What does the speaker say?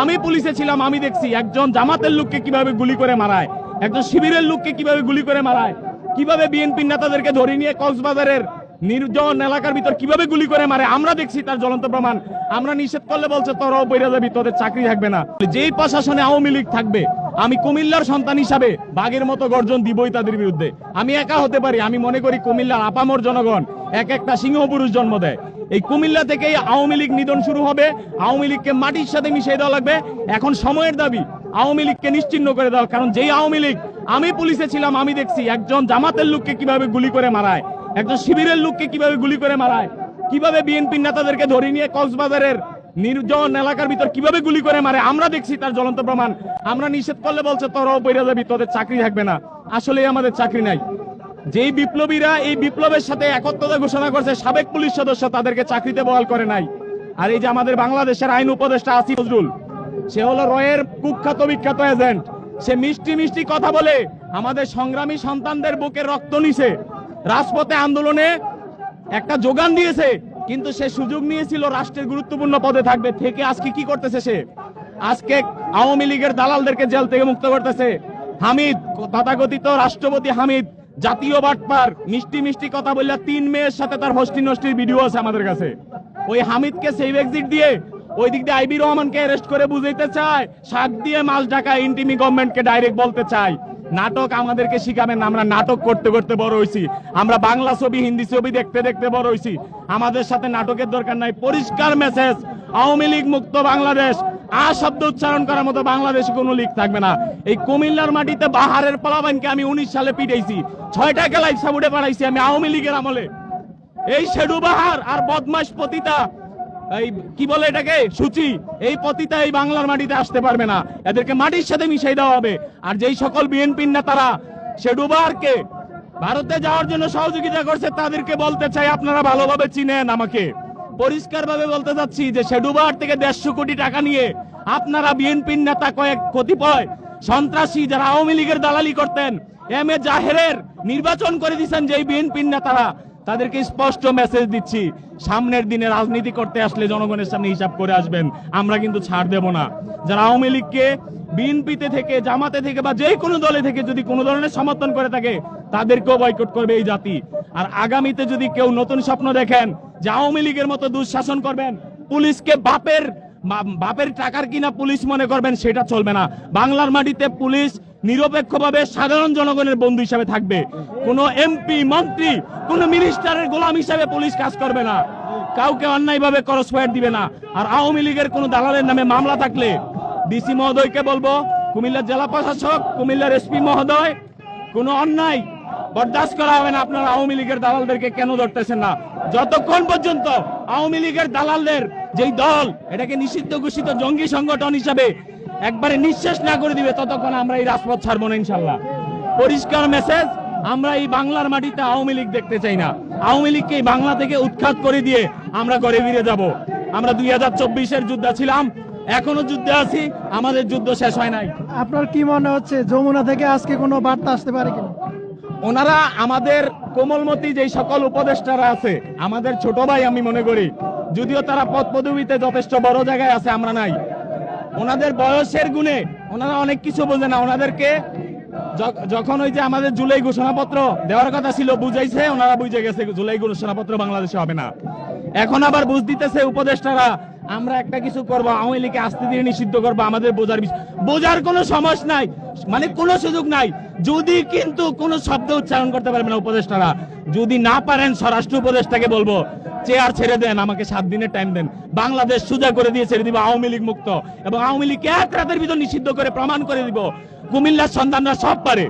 আমি পুলিশে ছিলাম, আমি দেখছি একজন জামাতের লোককে কীভাবে গুলি করে মারায়, একজন শিবিরের লোককে কীভাবে গুলি করে মারায়, কীভাবে বিএনপি নেতাদেরকে ধরে নিয়ে কক্সবাজারের নির্জন এলাকার ভিতর কীভাবে গুলি করে মারে, আমরা দেখছি তার জ্বলন্ত প্রমাণ। আমরা নিষেধ করলে বলছে, তোরাও বইরা যাবি, তোদের চাকরি থাকবে না। যেই প্রশাসনে আওয়ামী লীগ থাকবে, আমি কুমিল্লার সন্তান হিসাবে বাঘের মতো গর্জন দিবই তাদের বিরুদ্ধে। আমি একা হতে পারি, আমি মনে করি কুমিল্লার আপামর জনগণ এক একটা সিংহ পুরুষ জন্ম দেয়। এই কুমিল্লা থেকেই আওয়ামী লীগ নিধন শুরু হবে। আওয়ামী লীগকে মাটির সাথে মিশিয়ে দেওয়া লাগবে। এখন সময়ের দাবি, আওয়ামী লীগকে নিশ্চিহ্ন করে দাও কারণ যেই আওয়ামী লীগ, আমি পুলিশে ছিলাম, আমি দেখছি একজন জামাতের লোককে কীভাবে গুলি করে মারায়, একজন শিবিরের লোককে কীভাবে গুলি করে মারায়, কীভাবে বিএনপি নেতাদেরকে ধরে নিয়ে কক্সবাজারের নির্জন এলাকার ভিতর কীভাবে গুলি করে মারে, আমরা দেখছি তার জ্বলন্ত প্রমাণ। আমরা নিষেধ করলে বলছে, তোরাও বইরা যাবি, তোদের চাকরি থাকবে না। আসলে আমাদের চাকরি নাই। যেই বিপ্লবীরা এই বিপ্লবের সাথে একত্রতা ঘোষণা করছে, সাবেক পুলিশ সদস্য তাদেরকে চাকরিতে বহাল করে নাই। আর এই যে আমাদের বাংলাদেশের আইন উপদেষ্টা আসিফ নজরুল, সে হলো রয়ের কুখ্যাত বিখ্যাত এজেন্ট। সে মিষ্টি মিষ্টি কথা বলে আমাদের সংগ্রামী সন্তানদের বুকে রক্ত নিছে। রাজপথে আন্দোলনে একটা যোগান দিয়েছে, কিন্তু সে সুযোগ নিয়েছিল রাষ্ট্রের গুরুত্বপূর্ণ পদে থাকবে। থেকে আজকে কি করতেছে সে? আজকে আওয়ামী লীগের দালালদেরকে জেল থেকে মুক্ত করতেছে। হামিদ, তথাকথিত রাষ্ট্রপতি হামিদ জাতীয় বাটপার, মিষ্টি মিষ্টি কথা বললে তিন মেয়ের সাথে তার হস্টি নষ্টির ভিডিও আছে আমাদের কাছে। ওই হামিদকে সেভ এক্সিট দিয়ে ওই দিক দিয়ে আইবি রহমানকে অ্যারেস্ট করে বুঝাইতে চায়, শাক দিয়ে মাছ ঢাকা ইন্টিমি গভর্নমেন্টকে ডাইরেক্ট বলতে চাই নাটক আমাদেরকে শিখাবেন, আমরা নাটক করতে করতে বড় হইছি। আমরা বাংলা ছবি, হিন্দি ছবি দেখতে দেখতে বড় হইছি। আমাদের সাথে নাটকের দরকার নাই, পরিষ্কার মেসেজ আওয়ামী লীগ মুক্ত বাংলাদেশ আ শব্দ উচ্চারণ করার মতো বাংলাদেশে কোনো লীগ থাকবে না। এই কুমিল্লার মাটিতে বাহারের পালাবানকে আমি উনিশ সালে পিটাইছি। ছয়টা খেলায় সাবুডে পাঠাইছি আমি আওয়ামী লীগের আমলে। এই শেডু বাহার আর বদমাস পতিতা, এই কি বলে এটাকে? সূচি। এই পতিতা এই বাংলার মাটিতে আসতে পারবে না। এদেরকে মাটির সাথে মিশাই দেওয়া হবে। আর যেই সকল বিএনপির নেতারা শেডু বাহারকে ভারতে যাওয়ার জন্য সহযোগিতা করছে, তাদেরকে বলতে চাই আপনারা ভালোভাবে চিনেন আমাকে। পরিষ্কার ভাবে বলতে চাচ্ছি যে শেডু বাহার থেকে দেড়শো কোটি টাকা নিয়ে আপনারা বিএনপির নেতা কয়েক কতিপয় সন্ত্রাসী যারা আওয়ামী লীগের দালালি করতেন এম এ জাহেরের নির্বাচন করে দিচ্ছেন যেই বিএনপির নেতারা। তাদেরকে স্পষ্ট মেসেজ দিচ্ছি, সামনের দিনে রাজনীতি করতে আসলে জনগণের সামনে হিসাব করে আসবেন, আমরা কিন্তু ছাড় দেব না। যারা আওয়ামী লীগকে বিএনপিতে থেকে, জামাতে থেকে বা যে কোনো দলে থেকে যদি কোনো ধরনের সমর্থন করে থাকে, তাদেরকেও বয়কট করবে এই জাতি। আর আগামীতে যদি কেউ নতুন স্বপ্ন দেখেন যে আওয়ামী লীগের মতো দুঃশাসন করবেন, পুলিশকে বাপের বাপের টাকার কিনা পুলিশ মনে করবেন, সেটা চলবে না। বাংলার মাটিতে পুলিশ নিরপেক্ষভাবে সাধারণ জনগণের বন্ধু হিসাবে থাকবে। কোনো এমপি মন্ত্রী, কোনো মিনিস্টারের গোলাম হিসাবে পুলিশ কাজ করবে না। কাউকে অন্যায়ভাবে করস ফায়ার দিবে না। আর আওয়ামী লীগের কোনো দালালের নামে মামলা থাকলে ডিসি মহোদয়কে বলব কুমিল্লার জেলা প্রশাসক, কুমিল্লার এসপি মহোদয়, কোনো অন্যায় বরদাস্ত করা হবে না। আপনারা আওয়ামী লীগের দালালদেরকে কেন ধরতেছেন না? যতক্ষণ পর্যন্ত আওয়ামী লীগের দালালদের যেই দল, এটাকে নিষিদ্ধ ঘোষিত জঙ্গি সংগঠন হিসাবে একবারে নিঃশেষ না করে দিবে, ততক্ষণ আমরা এই রাজপথ ছাড়বো না ইনশাল্লাহ। পরিষ্কার মেসেজ আমরা এই বাংলার মাটিতে আওয়ামী লীগ দেখতে চাই না। আওয়ামী লীগকে এই বাংলা থেকে উৎখাত করে দিয়ে আমরা ঘরে ফিরে যাব। আমরা দুই হাজার চব্বিশের যুদ্ধে ছিলাম, এখনও যুদ্ধে আছি, আমাদের যুদ্ধ শেষ হয় নাই। আপনার কি মনে হচ্ছে, যমুনা থেকে আজকে কোনো বার্তা আসতে পারে কিনা? ওনারা আমাদের কোমলমতি যেই সকল উপদেষ্টারা আছে, আমাদের ছোট ভাই আমি মনে করি, যদিও তারা পদ পদবিতে যথেষ্ট বড় জায়গায় আছে, আমরা নাই। ওনাদের বয়সের গুণে ওনারা অনেক কিছু বোঝে না। ওনাদেরকে যখন ওই যে আমাদের জুলাই ঘোষণাপত্র দেওয়ার কথা ছিল, বুঝাইছে, ওনারা বুঝে গেছে, জুলাই ঘোষণাপত্র বাংলাদেশে হবে না। এখন আবার বুঝ দিতেছে উপদেষ্টারা, আমরা একটা কিছু করব, আওয়ামী লীগকে আস্তে ধীরে নিষিদ্ধ করব, আমাদের বোঝার বোঝার কোনো সমস্যা নাই মানে কোনো সুযোগ নাই। যদি কিন্তু কোনো শব্দ উচ্চারণ করতে পারবে না উপদেষ্টারা, যদি না পারেন, স্বরাষ্ট্র উপদেষ্টাকে বলব, চেয়ার ছেড়ে দেন, আমাকে সাত দিনের টাইম দেন। বাংলাদেশ সুজা করে দিয়ে ছেড়ে দিব, আওয়ামী লীগ মুক্ত। এবং আওয়ামী লীগকে এক রাতের ভিতর নিষিদ্ধ করে প্রমাণ করে দিব, কুমিল্লার সন্তানরা সব পারে।